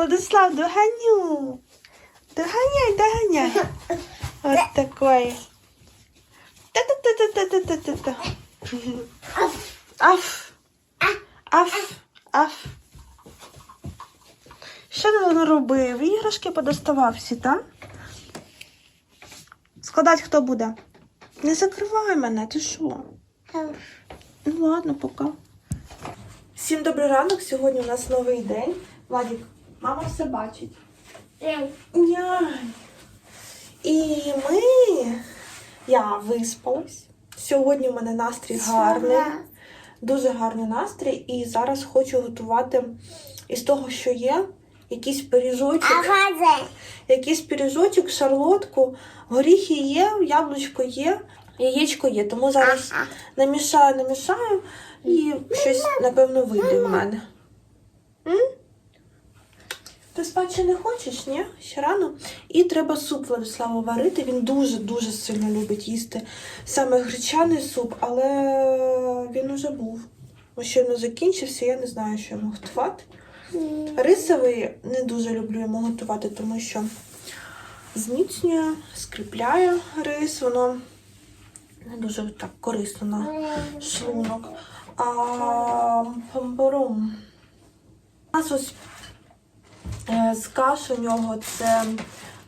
Владислав, доганю. Доганяй, доганяй. От такой. Та-та-та-та-та-та-та-та. Аф. Аф. Аф. Що ти наробив? Іграшки подоставав всі, так? Складати хто буде? Не закривай мене, ти що? Ну ладно, пока. Всім добрий ранок. Сьогодні у нас новий день. Владик, мама все бачить. Нянь. І ми. Я виспалась. Сьогодні у мене настрій гарний. Дуже гарний настрій. І зараз хочу готувати із того, що є, якийсь пиріжочок. Агазе. Якийсь пиріжочок, шарлотку, горіхи є, яблучко є, яєчко є. Тому зараз намішаю, намішаю і щось, напевно, вийде в мене. М? Ти спати не хочеш, ні? Ще рано. І треба суп Владиславу варити. Він дуже-дуже сильно любить їсти саме гречаний суп, але він уже був. Щойно закінчився, я не знаю, що йому готувати. Рисовий не дуже люблю йому готувати, тому що зміцнює, скріпляє рис, воно не дуже так корисно на шлунок. А памбаром. У нас ось з каш у нього це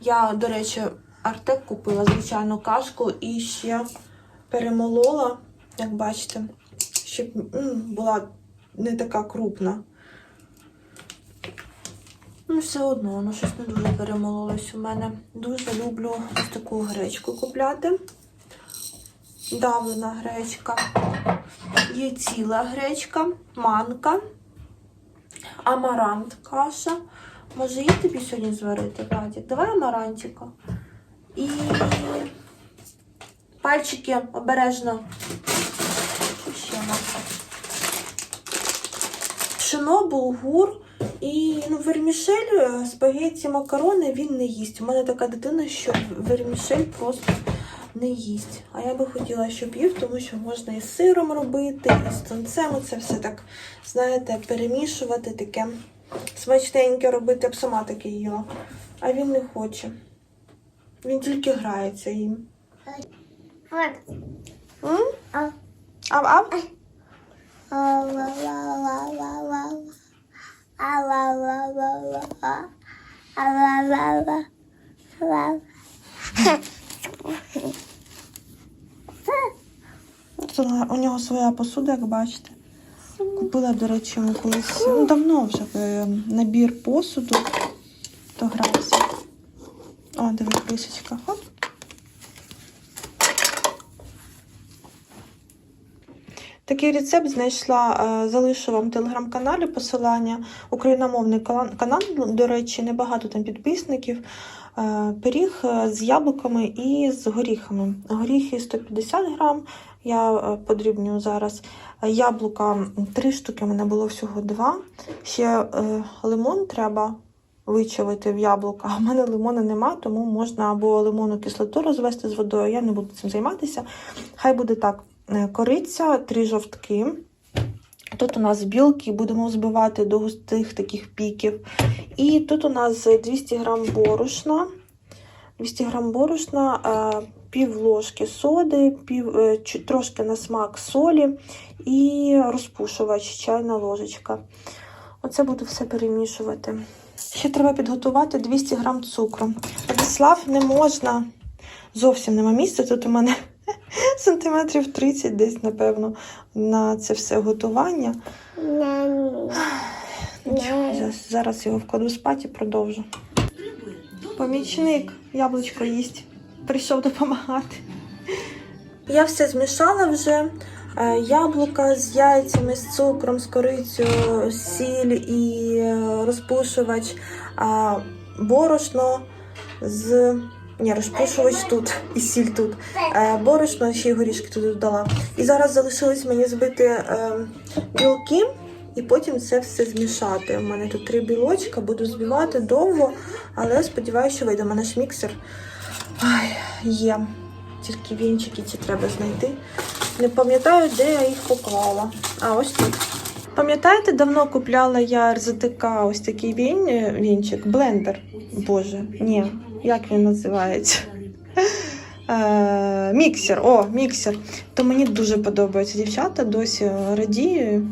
я, до речі, Артек купила звичайну кашку і ще перемолола, як бачите, щоб була не така крупна. Ну, все одно, воно щось не дуже перемололось у мене. Дуже люблю ось таку гречку купляти. Давлена гречка. Є ціла гречка, манка, амарант каша. Може, її тобі сьогодні зварити, Владик? Давай амарантика. І пальчики обережно. Що ще нас? Пшено, булгур і ну, вермішель, е, спагетті, макарони він не їсть. У мене така дитина, що вермішель просто не їсть. А я би хотіла, щоб їв, тому що можна і з сиром робити, і з тунцем. Це все так, знаєте, перемішувати, таке смачненьке робити, я б сама таке їла. А він не хоче. Він тільки грається їм. Ав-ав? У нього своя посуда, як бачите. Купила, до речі, колись ну, давно вже е, набір посуду. То грався. О, диви, крисочка. Хоп. Такий рецепт знайшла, е, залишу вам в телеграм-каналі посилання. Україномовний канал, до речі, небагато там підписників. Е, Пиріг е, з яблуками і з горіхами. Горіхи 150 грам. Я подрібню зараз. Яблука 3 штуки, в мене було всього 2. Ще лимон треба вичавити в яблука. В мене лимона нема, тому можна або лимонну кислоту розвести з водою. Я не буду цим займатися. Хай буде так: кориця, 3 жовтки. Тут у нас білки, будемо збивати до густих таких піків. І тут у нас 200 грам борошна. 200 грам борошна, е, пів ложки соди, пів, е, трошки на смак солі і розпушувач, чайна ложечка. Оце буду все перемішувати. Ще треба підготувати 200 грам цукру. Владислав, не можна. Зовсім нема місця. Тут у мене сантиметрів 30 десь, напевно, на це все готування. Зараз- Зараз його вкладу спати і продовжу. Помічник яблучко їсть. Прийшов допомагати. Я все змішала вже. Е, Яблука з яйцями, з цукром, з корицею, сіль і е, розпушувач, борошно з. Ні, розпушувач тут і сіль тут. Е, Борошно ще й горішки туди додала. І зараз залишилось мені збити е, білки і потім це все змішати. У мене тут три білочка, буду збивати довго, але сподіваюся, що вийде. У мене ж міксер Ай, є. Тільки вінчики ці треба знайти. Не пам'ятаю, де я їх поклала. А, ось тут. Пам'ятаєте, давно купляла я РЗТК ось такий він, вінчик, блендер. Боже, ні, як він називається? Е, міксер, о, міксер. То мені дуже подобається. Дівчата досі радію.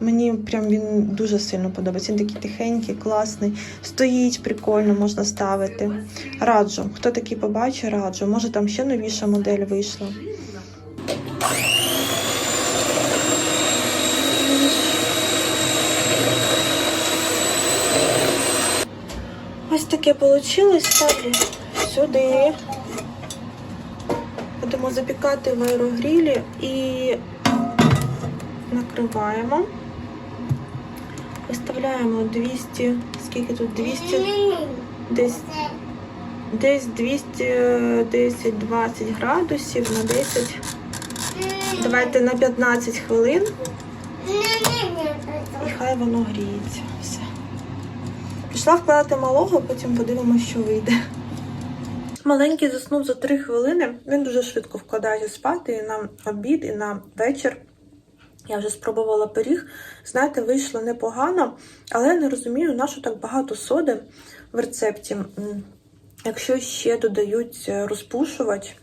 Мені прям він дуже сильно подобається. Він такий тихенький, класний. Стоїть прикольно, можна ставити. Раджу. Хто такий побачить, раджу. Може там ще новіша модель вийшла. Ось таке вийшло. Ставлю сюди. Будемо запікати в аерогрілі і накриваємо. Виставляємо 200, скільки тут 200, десь, десь 210-20 градусів на 10. Давайте на 15 хвилин і хай воно гріється. Все. Пішла вкладати малого, потім подивимося, що вийде. Маленький заснув за 3 хвилини. Він дуже швидко вкладається спати і на обід, і на вечір. Я вже спробувала пиріг. Знаєте, вийшло непогано, але я не розумію, на що так багато соди в рецепті. Якщо ще додають е, розпушувач,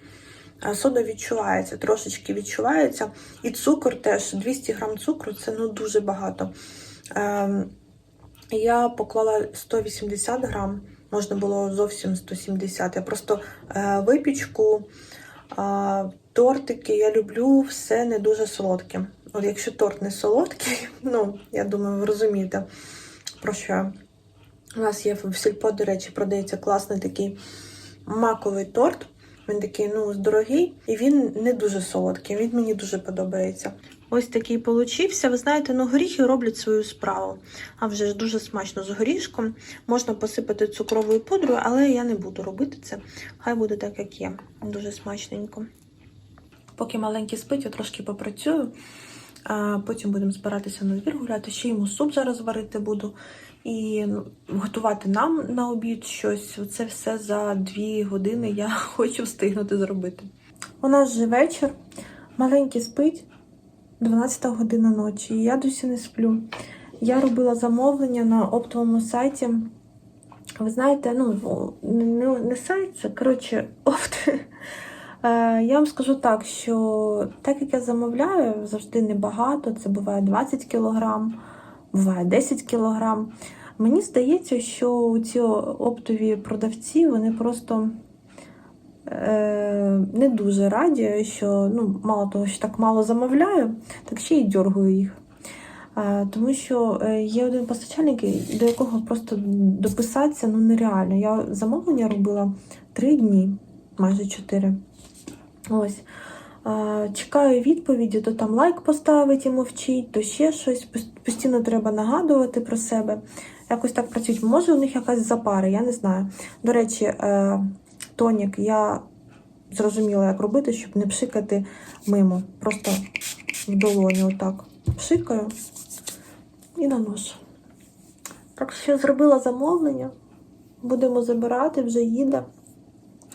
сода відчувається, трошечки відчувається. І цукор теж 200 грам цукру це ну дуже багато. Я поклала 180 грам, можна було зовсім 170. Я просто е, випічку, е, тортики, я люблю все не дуже солодке. От якщо торт не солодкий, ну, я думаю, ви розумієте, про що. У нас є в сільпо, до речі, продається класний такий маковий торт. Він такий, ну, дорогий, і він не дуже солодкий. Він мені дуже подобається. Ось такий получився. Ви знаєте, ну горіхи роблять свою справу. А вже ж дуже смачно з горішком. Можна посипати цукровою пудрою, але я не буду робити це. Хай буде так, як є. Дуже смачненько. Поки маленький спить, я трошки попрацюю. А потім будемо збиратися на двір гуляти. Ще йому суп зараз варити буду. І ну, готувати нам на обід щось. Це все за дві години я хочу встигнути зробити. У нас вже вечір. Маленький спить 12 година ночі. І я досі не сплю. Я робила замовлення на оптовому сайті. Ви знаєте, ну, не, сайт, це коротше опт. Е, Я вам скажу так, що так як я замовляю, завжди небагато, це буває 20 кг, буває 10 кг. Мені здається, що ці оптові продавці вони просто не дуже раді, що ну, мало того, що так мало замовляю, так ще й дергаю їх. Е, Тому що е, є один постачальник, до якого просто дописатися ну, нереально. Я замовлення робила 3 дні, майже 4. Ось. Е, Чекаю відповіді, то там лайк поставить і мовчить, то ще щось. Постійно треба нагадувати про себе. Якось так працюють. Може, у них якась запара, я не знаю. До речі, е, тонік я зрозуміла, як робити, щоб не пшикати мимо. Просто в долоні отак пшикаю і наношу. Так що зробила замовлення. Будемо забирати, вже їде.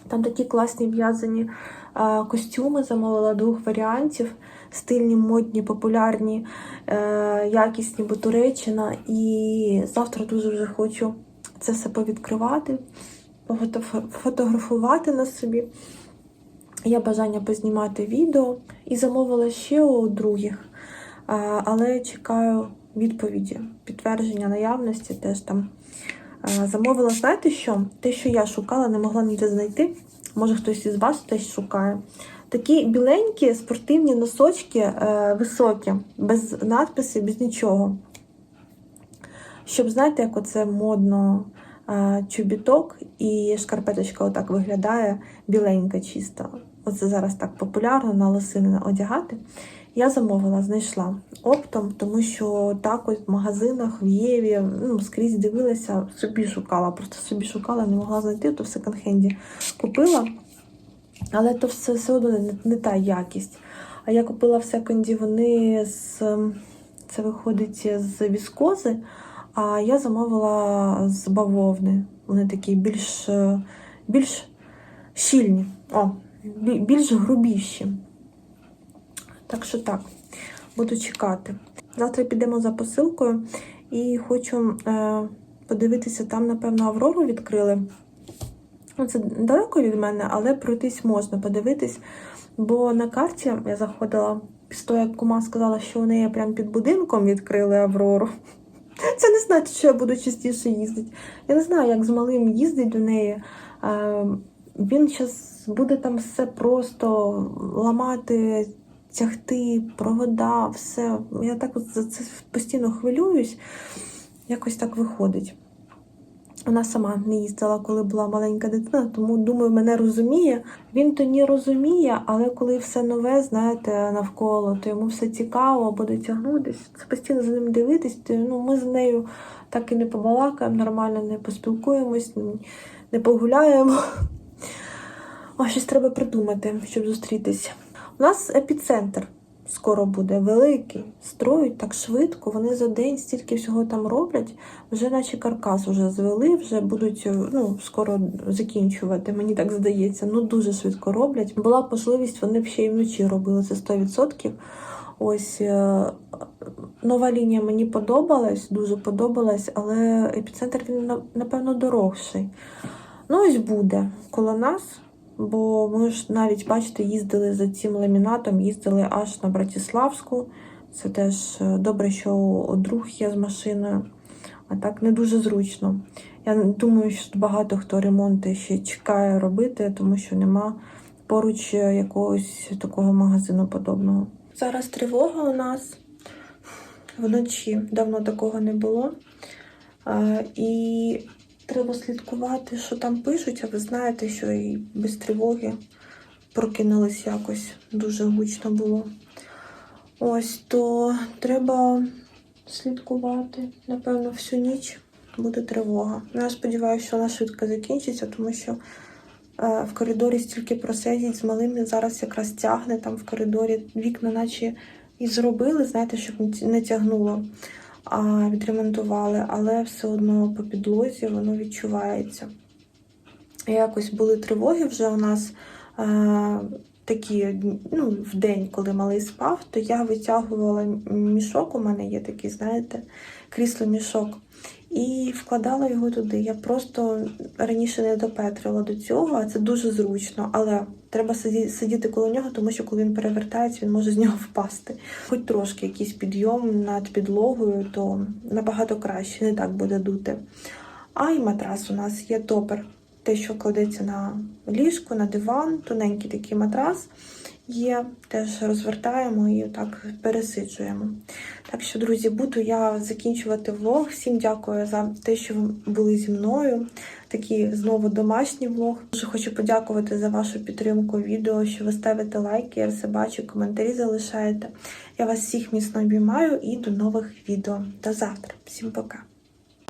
Там такі класні в'язані костюми замовила двох варіантів. Стильні, модні, популярні, е, якісні, бо Туреччина. І завтра дуже вже хочу це все повідкривати, фотографувати на собі. Є бажання познімати відео і замовила ще у других, але чекаю відповіді, підтвердження наявності теж там. Замовила, знаєте що? Те, що я шукала, не могла ніде знайти. Може, хтось із вас теж шукає. Такі біленькі спортивні носочки е, високі, без надписів, без нічого. Щоб, знаєте, як оце модно чобіток і шкарпеточка отак виглядає біленька чиста. Оце зараз так популярно на лосини одягати. Я замовила, знайшла оптом, тому що так ось в магазинах, в Єві, ну, скрізь дивилася, собі шукала, просто собі шукала, не могла знайти, то в секонд-хенді купила. Але то все, все одно не, не та якість. А я купила в секонді, вони з ем, це виходить з віскози, а я замовила з бавовни. Вони такі більш, е, більш щільні, о, більш грубіші. Так що так, буду чекати. Завтра підемо за посилкою і хочу е, подивитися, там, напевно, Аврору відкрили. Ну, це далеко від мене, але пройтись можна, подивитись. Бо на карті я заходила після того, як кума сказала, що у неї прямо під будинком відкрили Аврору. Це не значить, що я буду частіше їздити. Я не знаю, як з малим їздить до неї. Він зараз буде там все просто ламати, тягти, провода, все. Я так от за це постійно хвилююсь. Якось так виходить. Вона сама не їздила, коли була маленька дитина, тому думаю, мене розуміє. Він то не розуміє, але коли все нове, знаєте, навколо, то йому все цікаво, буде тягнутися. Це постійно за ним дивитись. То, ну, ми з нею так і не побалакаємо, нормально не поспілкуємось, не погуляємо. А щось треба придумати, щоб зустрітися. У нас епіцентр скоро буде великий, строють так швидко. Вони за день стільки всього там роблять. Вже наче каркас вже звели, вже будуть е, ну, скоро закінчувати. Мені так здається. Ну дуже швидко роблять. Була можливість, вони б ще й вночі робили це 100%. Ось е, нова лінія мені подобалась, дуже подобалась, але епіцентр він напевно дорогший. Ну, ось буде коло нас. Бо ми ж навіть, бачите, їздили за цим ламінатом, їздили аж на Братиславську. Це теж е, добре, що друг є з машиною, а так не дуже зручно. Я думаю, що багато хто ремонти ще чекає робити, тому що нема поруч е, якогось такого магазину подобного. Зараз тривога у нас вночі давно такого не було. Е, І треба слідкувати, що там пишуть, а ви знаєте, що і без тривоги прокинулись якось дуже гучно було. Ось то треба слідкувати. Напевно, всю ніч буде тривога. Ну, Я сподіваюся, що вона швидко закінчиться, тому що е, в коридорі стільки просидіть з малими зараз якраз тягне там в коридорі. Вікна, наче і зробили, знаєте, щоб не тягнуло відремонтували, але все одно по підлозі воно відчувається. Якось були тривоги вже у нас такі, ну, в день, коли малий спав, то я витягувала мішок, у мене є такий, знаєте, крісло-мішок, і вкладала його туди. Я просто раніше не допетрила до цього, а це дуже зручно. Але треба сидіти коло нього, тому що коли він перевертається, він може з нього впасти. Хоч трошки якийсь підйом над підлогою, то набагато краще, не так буде дути. А й матрас у нас є топер. Те, що кладеться на ліжко, на диван, тоненький такий матрас є, теж розвертаємо і так пересиджуємо. Так що, друзі, буду я закінчувати влог. Всім дякую за те, що ви були зі мною. Такий знову домашній влог. Дуже хочу подякувати за вашу підтримку відео, що ви ставите лайки, я все бачу, коментарі залишаєте. Я вас всіх міцно обіймаю і до нових відео. До завтра. Всім пока!